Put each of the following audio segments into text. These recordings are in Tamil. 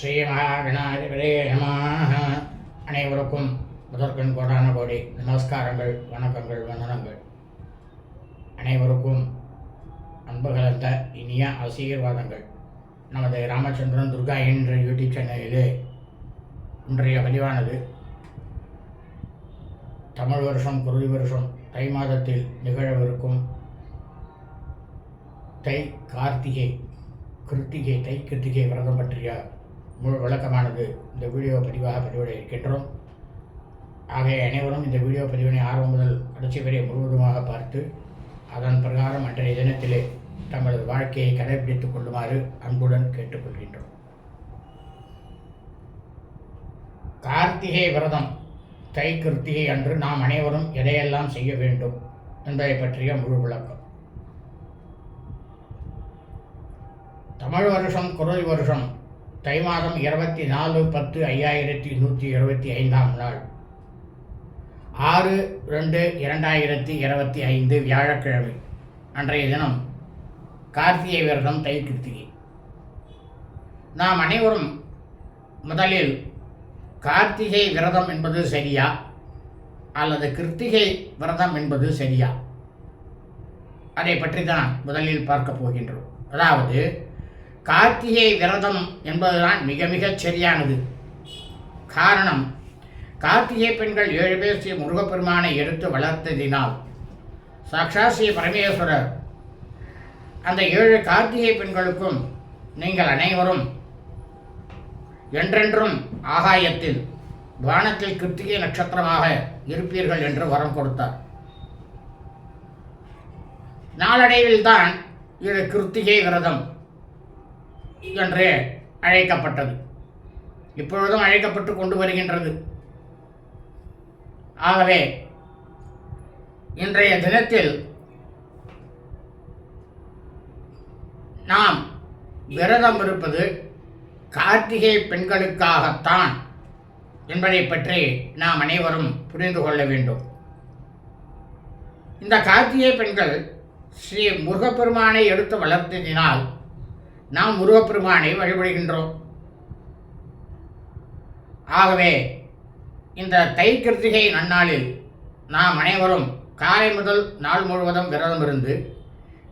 ஸ்ரீ மகாகணாதிபதே அனைவருக்கும் முதற்கண் கோடான கோடி நமஸ்காரங்கள் வணக்கங்கள் வந்தனங்கள். அனைவருக்கும் அன்பு கலந்த இனிய ஆசீர்வாதங்கள். நமது ராமச்சந்திரன் துர்கா என்ற யூடியூப் சேனலிலே இன்றைய பதிவானது தமிழ் வருஷம் குருதி வருஷம் தை மாதத்தில் நிகழவிருக்கும் தை கார்த்திகை கிருத்திகை தை கிருத்திகை விரதம் பற்றிய விளக்கமானது இந்த வீடியோ பதிவாக பதிவிட இருக்கின்றோம். ஆகிய அனைவரும் இந்த வீடியோ பதிவினை ஆர்வம் முதல் கடைசி வரை முழுவதுமாக பார்த்து அதன் பிரகாரம் அன்றைய தினத்திலே தங்களது வாழ்க்கையை கடைபிடித்துக் கொள்ளுமாறு அன்புடன் கேட்டுக்கொள்கின்றோம். கார்த்திகை விரதம் தை கிருத்திகை அன்று நாம் அனைவரும் எதையெல்லாம் செய்ய வேண்டும் என்பதை பற்றிய முழு விளக்கம். தமிழ் வருஷம் குரல் வருஷம் தை மாதம் இருபத்தி நாலு பத்து ஐயாயிரத்தி நூற்றி இருபத்தி ஐந்தாம் நாள். ஆறு ரெண்டு இரண்டாயிரத்தி இருபத்தி ஐந்து வியாழக்கிழமை அன்றைய தினம் கார்த்திகை விரதம் தை கிருத்திகை. நாம் அனைவரும் முதலில் கார்த்திகை விரதம் என்பது சரியா? அல்லது கிருத்திகை விரதம் என்பது சரியா? அதை பற்றி தான் முதலில் பார்க்க போகின்றோம். அதாவது கார்த்திகை விரதம் என்பதுதான் மிக மிகச் சரியானது. காரணம் கார்த்திகை பெண்கள் ஏழு பேர் ஸ்ரீ முருகப்பெருமானை எடுத்து வளர்த்ததினால். சாக்ஷா ஸ்ரீ பரமேஸ்வரர். அந்த ஏழு கார்த்திகை பெண்களுக்கும் நீங்கள் அனைவரும் என்றென்றும் ஆகாயத்தில் வானத்தில் கிருத்திகை நட்சத்திரமாக இருப்பீர்கள் என்று வரம் கொடுத்தார். நாளடைவில் தான் இது கிருத்திகை விரதம். என்று அழைக்கப்பட்டது. இப்பொழுதும் அழைக்கப்பட்டு கொண்டு வருகின்றது. ஆகவே இன்றைய தினத்தில் நாம் விரதம் இருப்பது கார்த்திகை பெண்களுக்காகத்தான் என்பதை பற்றி நாம் அனைவரும் புரிந்து கொள்ள வேண்டும். இந்த கார்த்திகை பெண்கள் ஸ்ரீ முருகப்பெருமானை எடுத்து வளர்த்ததினால் நாம் முருகப்பெருமானை வழிபடுகின்றோம். ஆகவே இந்த தை கிருத்திகை நன்னாளில் நாம் அனைவரும் காலை முதல் நாள் முழுவதும் விரதம் இருந்து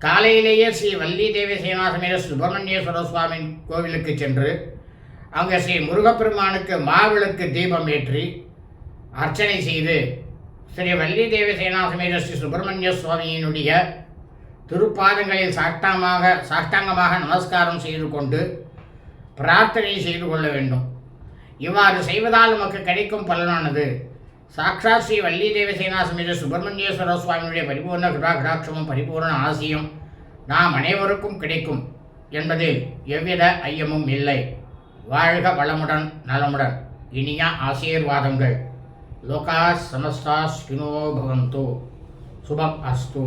காலையிலேயே ஸ்ரீ வள்ளி தேவி சீனிவாசமேத சுப்பிரமணியேஸ்வர சுவாமி கோவிலுக்கு சென்று அங்கே ஸ்ரீ முருகப்பெருமானுக்கு மாவிளக்கு தீபம் ஏற்றி அர்ச்சனை செய்து ஸ்ரீ வள்ளி தேவி சீனிவாசமேத ஸ்ரீ சுப்பிரமணிய சுவாமியினுடைய திருப்பாதங்களில் சாஷ்டாமாக சாஷ்டாங்கமாக நமஸ்காரம் செய்து கொண்டு பிரார்த்தனை செய்து கொள்ள வேண்டும். இவ்வாறு செய்வதால் நமக்கு கிடைக்கும் பலனானது. சாக்ஷாத் ஸ்ரீ வள்ளி தேவசேனா சமேத சுப்பிரமணியேஸ்வர சுவாமியுடைய பரிபூர்ண கிருபா கடாட்சமும் பரிபூர்ண ஆசியும் நாம் அனைவருக்கும் கிடைக்கும் என்பதில் எவ்வித ஐயமும் இல்லை. வாழ்க வளமுடன் நலமுடன். இனிய ஆசீர்வாதங்கள். லோகா சமஸ்தா ஸ்பினோ பவந்தோ. சுபம் அஸ்து.